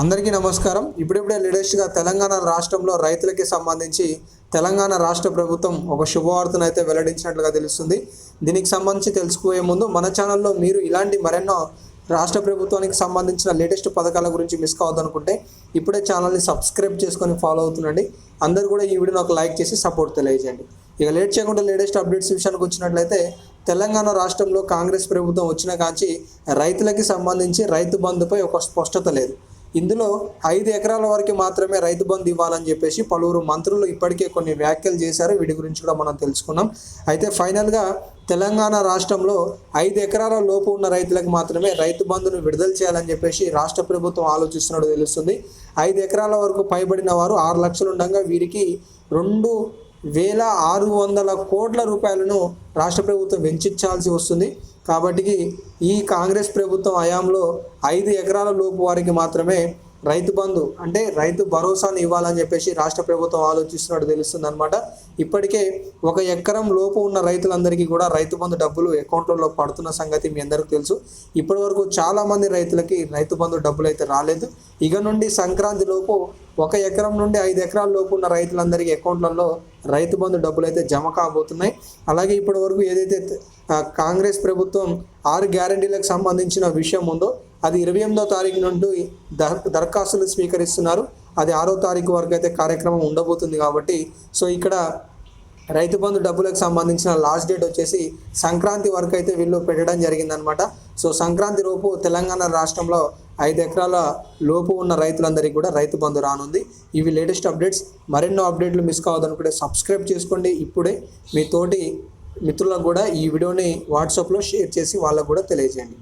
అందరికీ నమస్కారం. ఇప్పుడిప్పుడే లేటెస్ట్గా తెలంగాణ రాష్ట్రంలో రైతులకి సంబంధించి తెలంగాణ రాష్ట్ర ప్రభుత్వం ఒక శుభవార్తను అయితే వెల్లడించినట్లుగా తెలుస్తుంది. దీనికి సంబంధించి తెలుసుకోయే ముందు మన ఛానల్లో మీరు ఇలాంటి మరెన్నో రాష్ట్ర ప్రభుత్వానికి సంబంధించిన లేటెస్ట్ పథకాల గురించి మిస్ కావద్దనుకుంటే ఇప్పుడే ఛానల్ని సబ్స్క్రైబ్ చేసుకొని ఫాలో అవుతుండండి. అందరూ కూడా ఈ వీడియోని ఒక లైక్ చేసి సపోర్ట్ తెలియజేయండి. ఇక లేట్ చేయకుండా లేటెస్ట్ అప్డేట్స్ విషయానికి వచ్చినట్లయితే తెలంగాణ రాష్ట్రంలో కాంగ్రెస్ ప్రభుత్వం వచ్చిన కాంచి రైతులకి సంబంధించి రైతు బంధుపై ఒక స్పష్టత లేదు. ఇందులో ఐదు ఎకరాల వరకు మాత్రమే రైతు బంధు ఇవ్వాలని చెప్పేసి పలువురు మంత్రులు ఇప్పటికే కొన్ని వ్యాఖ్యలు చేశారు. వీటి గురించి కూడా మనం తెలుసుకున్నాం. అయితే ఫైనల్గా తెలంగాణ రాష్ట్రంలో ఐదు ఎకరాల లోపు ఉన్న రైతులకు మాత్రమే రైతు బంధును విడుదల చేయాలని చెప్పేసి రాష్ట్ర ప్రభుత్వం ఆలోచిస్తున్నట్టు తెలుస్తుంది. ఐదు ఎకరాల వరకు పైబడిన వారు ఆరు లక్షలు ఉండగా వీరికి రెండు వేల ఆరు వందల కోట్ల రూపాయలను రాష్ట్ర ప్రభుత్వం వెంచించాల్సి వస్తుంది. కాబట్టి ఈ కాంగ్రెస్ ప్రభుత్వం హయాంలో ఐదు ఎకరాల లోపు వారికి మాత్రమే రైతు బంధు అంటే రైతు భరోసాను ఇవ్వాలని చెప్పేసి రాష్ట్ర ప్రభుత్వం ఆలోచిస్తున్నట్టు తెలుస్తుంది అనమాట ఇప్పటికే ఒక ఎకరం లోపు ఉన్న రైతులందరికీ కూడా రైతు బంధు డబ్బులు అకౌంట్లలో పడుతున్న సంగతి మీ అందరికీ తెలుసు. ఇప్పటి వరకు చాలామంది రైతులకి రైతు బంధు డబ్బులు అయితే రాలేదు. ఇక నుండి సంక్రాంతి లోపు ఒక ఎకరం నుండి ఐదు ఎకరాల లోపు ఉన్న రైతులందరికీ అకౌంట్లలో రైతు బంధు డబ్బులు అయితే జమ కాబోతున్నాయి. అలాగే ఇప్పటి వరకు ఏదైతే కాంగ్రెస్ ప్రభుత్వం ఆరు గ్యారంటీలకు సంబంధించిన విషయం ఉందో అది ఇరవై ఎనిమిదో తారీఖు నుండి దర దరఖాస్తులు స్వీకరిస్తున్నారు. అది ఆరో తారీఖు వరకు అయితే కార్యక్రమం ఉండబోతుంది కాబట్టి సో ఇక్కడ రైతు బంధు డబ్బులకు సంబంధించిన లాస్ట్ డేట్ వచ్చేసి సంక్రాంతి వరకు అయితే వీళ్ళు పెట్టడం జరిగిందనమాట. సో సంక్రాంతి లోపు తెలంగాణ రాష్ట్రంలో ఐదు ఎకరాల లోపు ఉన్న రైతులందరికీ కూడా రైతు బంధు రానుంది. ఇవి లేటెస్ట్ అప్డేట్స్. మరెన్నో అప్డేట్లు మిస్ కావద్దనుకుంటే సబ్స్క్రైబ్ చేసుకోండి. ఇప్పుడే మీ తోటి మిత్రులకు కూడా ఈ వీడియోని వాట్సాప్లో షేర్ చేసి వాళ్ళకు కూడా తెలియజేయండి.